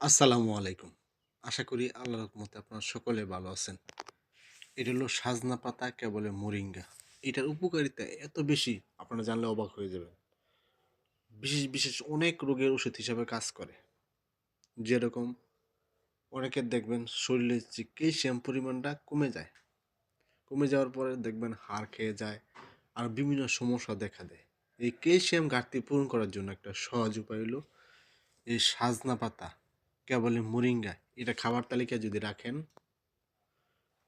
আসসালামু আলাইকুম। আশা করি আল্লাহর রহমতে আপনারা সকলে ভালো আছেন। এটা হলো সাজনা পাতা, কেবলে মোরিঙ্গা। এটার উপকারিতা এত বেশি, আপনারা জানলে অবাক হয়ে যাবেন। বিশেষ বিশেষ অনেক রোগের ওষুধ হিসাবে কাজ করে। যেরকম অনেকের দেখবেন শরীরে যে ক্যালসিয়াম পরিমাণটা কমে যায়। কমে যাওয়ার পরে দেখবেন হাড় খেয়ে যায় আর বিভিন্ন সমস্যা দেখা দেয়। এই ক্যালসিয়াম ঘাটতি পূরণ করার জন্য একটা সহজ উপায় হলো এই সাজনা পাতা। কেবলে মোরিঙ্গা, এটা খাবার তালিকায় যদি রাখেন,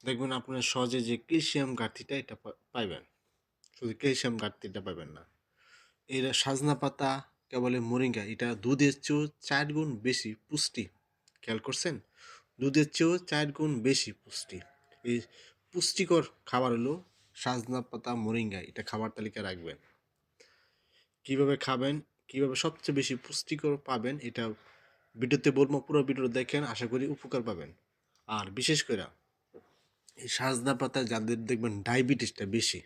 দেখবেন আপনার সহজে যে ক্যালসিয়াম ঘাটতিটা এটা পাইবেন। শুধু ক্যালসিয়াম ঘাটতিটা পাবেন না। এরা সাজনা পাতা কেবলে মোরিঙ্গা, এটা দুধের চেয়েও চার গুণ বেশি পুষ্টি। খেয়াল করছেন? দুধের চেয়েও চার গুণ বেশি পুষ্টি। এই পুষ্টিকর খাবার হলো সাজনা পাতা, মোরিঙ্গা, এটা খাবার তালিকায় রাখবেন। কীভাবে খাবেন, কীভাবে সবচেয়ে বেশি পুষ্টিকর পাবেন এটা ভিডিওতে বলব, পুরো ভিডিও দেখেন, আশা করি উপকার পাবেন। আর বিশেষ করে এই সাজনা পাতা যাদের দেখবেন ডায়াবেটিসটা বেশি,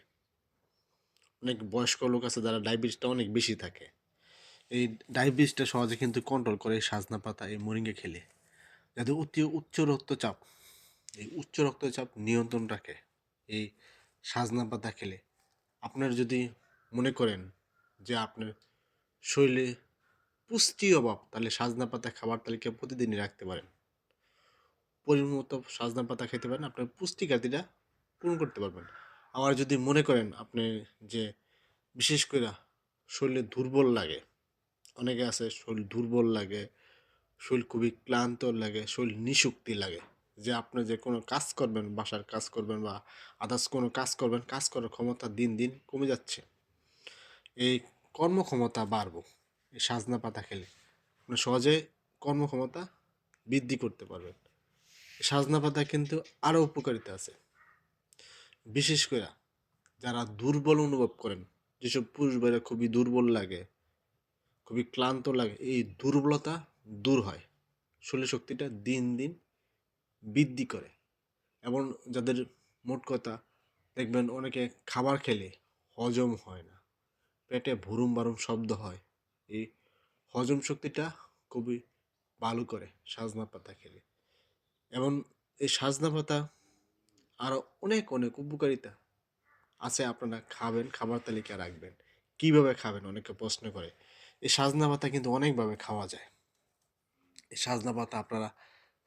অনেক বয়স্ক লোক আছে যারা ডায়াবেটিসটা অনেক বেশি থাকে। এই ডায়াবেটিসটা সহজে কিন্তু কন্ট্রোল করে সাজনা পাতা, এই মরিঙ্গে খেলে। যাদের অতি উচ্চ রক্তচাপ, এই উচ্চ রক্তচাপ নিয়ন্ত্রণ রাখে এই সাজনা পাতা খেলে। আপনার যদি মনে করেন যে আপনার শরীরে পুষ্টি অভাব। তাহলে সাজনা পাতা খাবার তালিকায় প্রতিদিনই রাখতে পারেন পরিমাণ মতো সাজনা পাতা খেতে পারেন, আপনার পুষ্টি ঘাটতিটা পূরণ করতে পারবেন। আবার যদি মনে করেন আপনি যে বিশেষ করে শরীরে দুর্বল লাগে, অনেকে আছে শরীর দুর্বল লাগে, শরীর খুবই ক্লান্ত লাগে, শরীর নিশুক্তি লাগে, যে আপনি যে কোনো কাজ করবেন, বাসার কাজ করবেন বা আদার্স কোনো কাজ করবেন, কাজ করার ক্ষমতা দিন দিন কমে যাচ্ছে। এই কর্মক্ষমতা বাড়বো। সাজনা পাতা খেলে। আপনি সহজে কর্মক্ষমতা বৃদ্ধি করতে পারবেন। সাজনা পাতা কিন্তু আরও উপকারিতা আছে। বিশেষ করে যারা দুর্বল অনুভব করেন, যেসব পুরুষ ভাইরা খুবই দুর্বল লাগে, খুবই ক্লান্ত লাগে, এই দুর্বলতা দূর হয়। শরীর শক্তিটা দিন দিন বৃদ্ধি করে। এবং যাদের মোট কথা, দেখবেন অনেকে খাবার খেলে হজম হয় না। পেটে ভুরুম বারুম শব্দ হয়। এই হজম শক্তিটা খুবই ভালো করে সাজনা পাতা খেলে। এবং এই সাজনা পাতা আরও অনেক অনেক উপকারিতা আছে আপনারা খাবেন, খাবার তালিকা রাখবেন। কীভাবে খাবেন? অনেকে প্রশ্ন করে। এই সাজনা পাতা কিন্তু অনেকভাবে খাওয়া যায়। এই সাজনা পাতা আপনারা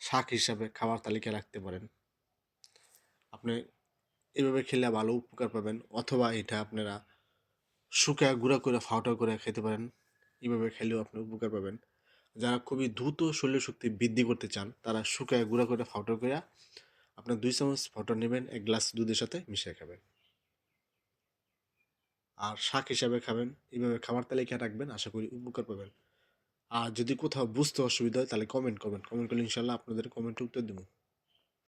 শাক হিসাবে খাবার তালিকা রাখতে পারেন। আপনি এভাবে খেলে ভালো উপকার পাবেন। অথবা এটা আপনারা শুকা, গুঁড়া করে ফাউটা করে খেতে পারেন। এইভাবে খেলেও আপনি উপকার পাবেন। যারা খুবই দ্রুত শরীর শক্তি বৃদ্ধি করতে চান, তারা শুকায় গুঁড়া করে ফাউটা করে আপনার দুই চামচ ফাউটা নেবেন, এক গ্লাস দুধের সাথে মিশিয়ে খাবেন। আর শাক হিসাবে খাবেন, এইভাবে খাবার তালিকায় রাখবেন, আশা করি উপকার পাবেন। আর যদি কোথাও বুঝতে অসুবিধা হয়, তাহলে কমেন্ট করবেন। কমেন্ট করলে ইনশাল্লাহ আপনাদের কমেন্ট উত্তর দেবো।